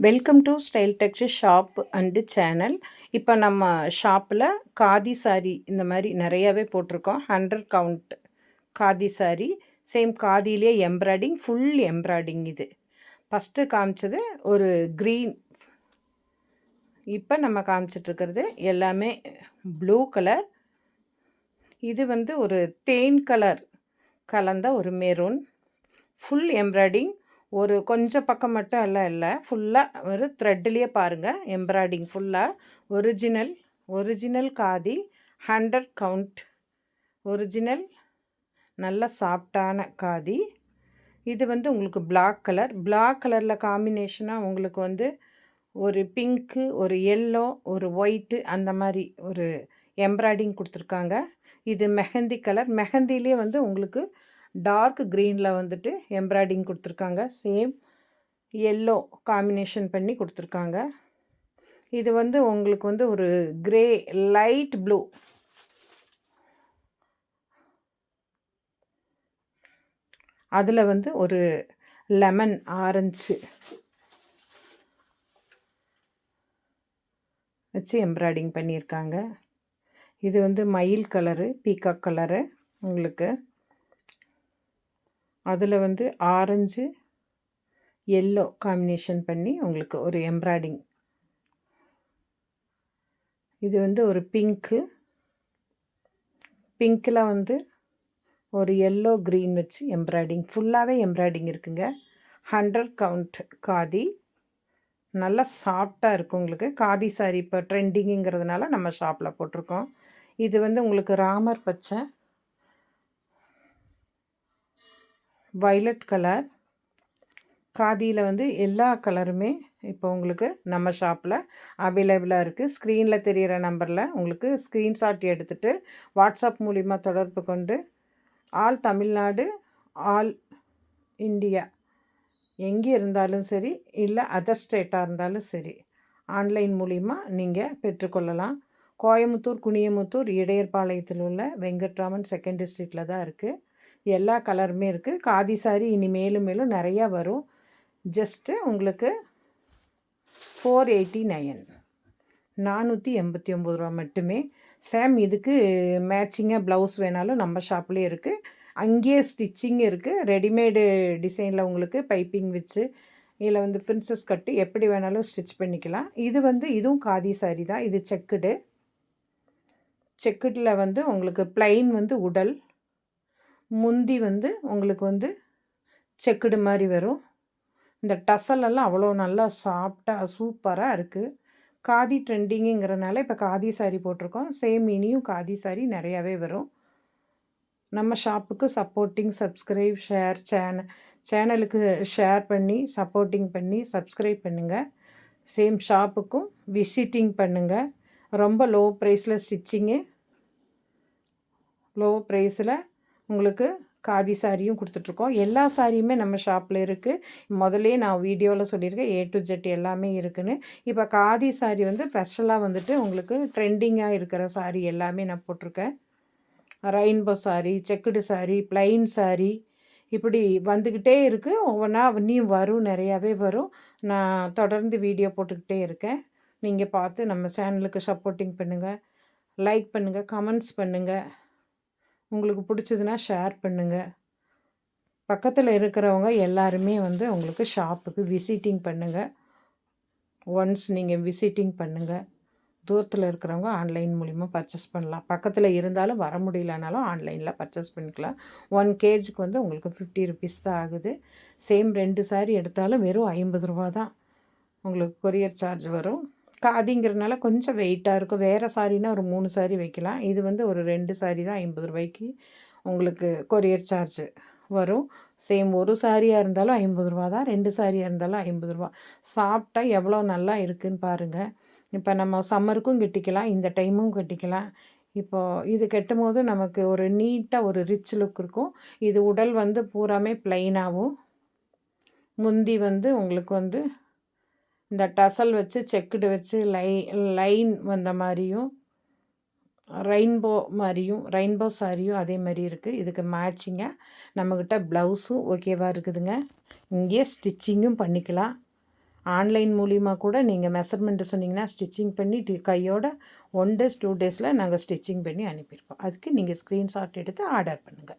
Welcome to style text shop and channel இப்போ நம்ம ஷாப்பில் காதி சாரி இந்த மாதிரி நிறையாவே போட்டிருக்கோம். Hundred count khadi sari same காதிலே எம்ப்ராய்டிங் ஃபுல் எம்ப்ராய்டிங் இது. ஃபஸ்ட்டு காமிச்சது ஒரு க்ரீன் இப்போ நம்ம காமிச்சிட்ருக்கிறது எல்லாமே ப்ளூ கலர் இது வந்து ஒரு தேன் கலர் கலந்த ஒரு மெரூன் ஃபுல் எம்ப்ராய்டிங் ஒரு கொஞ்சம் பக்கம் மட்டும் எல்லாம் இல்லை. ஃபுல்லாக ஒரு த்ரெட்லேயே பாருங்கள் எம்ப்ராய்டிங் ஃபுல்லாக original original khadi hundred count original நல்ல சாஃப்டான காதி. இது வந்து உங்களுக்கு பிளாக் கலர் பிளாக் கலரில் காம்பினேஷனாக உங்களுக்கு வந்து ஒரு பிங்க்கு ஒரு எல்லோ ஒரு ஒயிட்டு அந்த மாதிரி ஒரு எம்ப்ராய்டிங் கொடுத்துருக்காங்க. இது மெஹந்தி கலர் மெஹந்திலே வந்து உங்களுக்கு டார்க் க்ரீனில் வந்துட்டு எம்ப்ராய்டிங் கொடுத்துருக்காங்க. சேம் எல்லோ காம்பினேஷன் பண்ணி கொடுத்துருக்காங்க. இது வந்து உங்களுக்கு வந்து ஒரு க்ரே லைட் ப்ளூ. அதில் வந்து ஒரு லெமன் ஆரஞ்சு வச்சு எம்ப்ராய்டிங் பண்ணியிருக்காங்க. இது வந்து மயில் கலரு பீகாக் கலரு உங்களுக்கு. அதில் வந்து ஆரஞ்சு எல்லோ காம்பினேஷன் பண்ணி உங்களுக்கு ஒரு எம்ப்ராய்டிங் இது வந்து ஒரு பிங்க்கு பிங்க்கில் வந்து ஒரு எல்லோ க்ரீன் வச்சு எம்ப்ராய்டிங் ஃபுல்லாகவே எம்ப்ராய்டிங் இருக்குங்க. Hundred count khadi. நல்லா சாஃப்டாக இருக்கும் உங்களுக்கு. காதி சாரி இப்போ ட்ரெண்டிங்குங்கிறதுனால நம்ம ஷாப்பில் போட்டிருக்கோம். இது வந்து உங்களுக்கு ராமர் பச்சை வைலட் கலர். காதியில் வந்து எல்லா கலருமே இப்போ உங்களுக்கு நம்ம ஷாப்பில் அவைலபிளாக இருக்குது ஸ்க்ரீனில் தெரிகிற நம்பரில் உங்களுக்கு ஸ்க்ரீன்ஷாட் எடுத்துகிட்டு வாட்ஸ்அப் மூலிமா தொடர்பு கொண்டு ஆல் தமிழ்நாடு ஆல் இந்தியா எங்கே இருந்தாலும் சரி இல்லை அதர் ஸ்டேட்டாக இருந்தாலும் சரி ஆன்லைன் மூலிமா நீங்கள் பெற்றுக்கொள்ளலாம். கோயமுத்தூர் குனியமுத்தூர் இடையர்பாளையத்தில் உள்ள வெங்கட்ராமன் செகண்ட் டிஸ்ட்ரிக்டில் தான் இருக்குது எல்லா கலருமே இருக்குது காதி சாரி இனி மேலும் மேலும் நிறையா வரும். ஜஸ்ட்டு உங்களுக்கு ஃபோர் எயிட்டி நைன் நானூற்றி எண்பத்தி ஒம்பது ரூபா மட்டுமே. சேம் இதுக்கு மேட்சிங்காக ப்ளவுஸ் வேணாலும் நம்ம ஷாப்லேயே இருக்குது அங்கேயே ஸ்டிச்சிங் இருக்குது ரெடிமேடு டிசைனில் உங்களுக்கு பைப்பிங் வச்சு இதில் வந்து பிரின்சஸ் கட்டு எப்படி வேணாலும் ஸ்டிச் பண்ணிக்கலாம். இது வந்து இதுவும் காதி சாரி தான். இது செக்குடு செக்குடில் வந்து உங்களுக்கு ப்ளைன் வந்து உடல் முந்தி வந்து உங்களுக்கு வந்து செக்குடு மாதிரி வரும். இந்த டசலெல்லாம் அவ்வளோ நல்லா சாஃப்டாக சூப்பராக இருக்குது காதி ட்ரெண்டிங்குங்கிறனால இப்போ காதி சாரி போட்டிருக்கோம். சேம் இனியும் காதி சாரி நிறையாவே வரும். நம்ம ஷாப்புக்கு சப்போர்ட்டிங் சப்ஸ்கிரைப் ஷேர் சேனல் சேனலுக்கு ஷேர் பண்ணி சப்போர்ட்டிங் பண்ணி சப்ஸ்கிரைப் பண்ணுங்கள் சேம் ஷாப்புக்கும் விசிட்டிங் பண்ணுங்கள் ரொம்ப லோ ப்ரைஸில் ஸ்டிச்சிங்கு. லோ ப்ரைஸில் உங்களுக்கு காதி சாரியும் கொடுத்துட்ருக்கோம். எல்லா சாரியுமே நம்ம ஷாப்பில் இருக்குது முதலே நான் வீடியோவில் சொல்லியிருக்கேன். ஏ டு ஜெட் எல்லாமே இருக்குதுன்னு இப்போ காதி சாரி வந்து ஸ்பெஷலாக வந்துட்டு உங்களுக்கு ட்ரெண்டிங்காக இருக்கிற சாரி எல்லாமே நான் போட்டிருக்கேன். Rainbow sari checked sari plain sari இப்படி வந்துக்கிட்டே இருக்குது ஒவ்வொன்றா இன்னும் வரும். நிறையாவே வரும். நான் தொடர்ந்து வீடியோ போட்டுக்கிட்டே இருக்கேன். நீங்கள் பார்த்து நம்ம சேனலுக்கு சப்போர்ட்டிங் பண்ணுங்கள் லைக் பண்ணுங்கள் கமெண்ட்ஸ் பண்ணுங்கள் உங்களுக்கு பிடிச்சதுன்னா ஷேர் பண்ணுங்கள் பக்கத்தில் இருக்கிறவங்க எல்லாருமே வந்து உங்களுக்கு ஷாப்புக்கு விசிட்டிங் பண்ணுங்கள் ஒன்ஸ் நீங்கள் விசிட்டிங் பண்ணுங்கள் தூரத்தில் இருக்கிறவங்க ஆன்லைன் மூலிமா பர்ச்சேஸ் பண்ணலாம். பக்கத்தில் இருந்தாலும் வர முடியலனாலும் ஆன்லைனில் பர்ச்சேஸ் பண்ணிக்கலாம். ஒன் கேஜுக்கு வந்து உங்களுக்கு ஃபிஃப்டி ருபீஸ் தான் ஆகுது. சேம் ரெண்டு சாரீ எடுத்தாலும் வெறும் ஐம்பது ரூபா தான். உங்களுக்கு கொரியர் சார்ஜ் வரும். காதிங்கிறதுனால கொஞ்சம் வெயிட்டாக இருக்கும். வேறு சாரினா ஒரு மூணு சாரி வைக்கலாம். இது வந்து ஒரு ரெண்டு சாரி தான் ஐம்பது ரூபாய்க்கு உங்களுக்கு கொரியர் சார்ஜு வரும். சேம் ஒரு சாரியாக இருந்தாலும் ஐம்பது ரூபா தான் ரெண்டு சாரியாக இருந்தாலும் ஐம்பது ரூபா. சாப்பிட்டா எவ்வளோ நல்லா இருக்குதுன்னு பாருங்கள் இப்போ நம்ம சம்மருக்கும் கட்டிக்கலாம் இந்த டைமும் கட்டிக்கலாம். இப்போது இது கட்டும் போது நமக்கு ஒரு நீட்டாக ஒரு ரிச் லுக் இருக்கும். இது உடல் வந்து பூராமே ப்ளைனாகவும் முந்தி வந்து உங்களுக்கு வந்து இந்த டசல் வச்சு செக்குடு வச்சு லை லைன் வந்த மாதிரியும் ரெயின்போ மாதிரியும் ரெயின்போ சாரியும் அதே மாதிரி இருக்குது இதுக்கு மேட்சிங்காக நம்மக்கிட்ட ப்ளவுஸும் ஓகேவாக இருக்குதுங்க. இங்கேயே ஸ்டிச்சிங்கும் பண்ணிக்கலாம். ஆன்லைன் மூலிமா கூட நீங்கள் மெஷர்மெண்ட்டு சொன்னீங்கன்னா ஸ்டிச்சிங் பண்ணி டி கையோட ஒன் டேஸ் டூ டேஸில் நாங்கள் ஸ்டிச்சிங் பண்ணி அனுப்பியிருக்கோம். அதுக்கு நீங்கள் ஸ்க்ரீன்ஷாட் எடுத்து ஆர்டர் பண்ணுங்கள்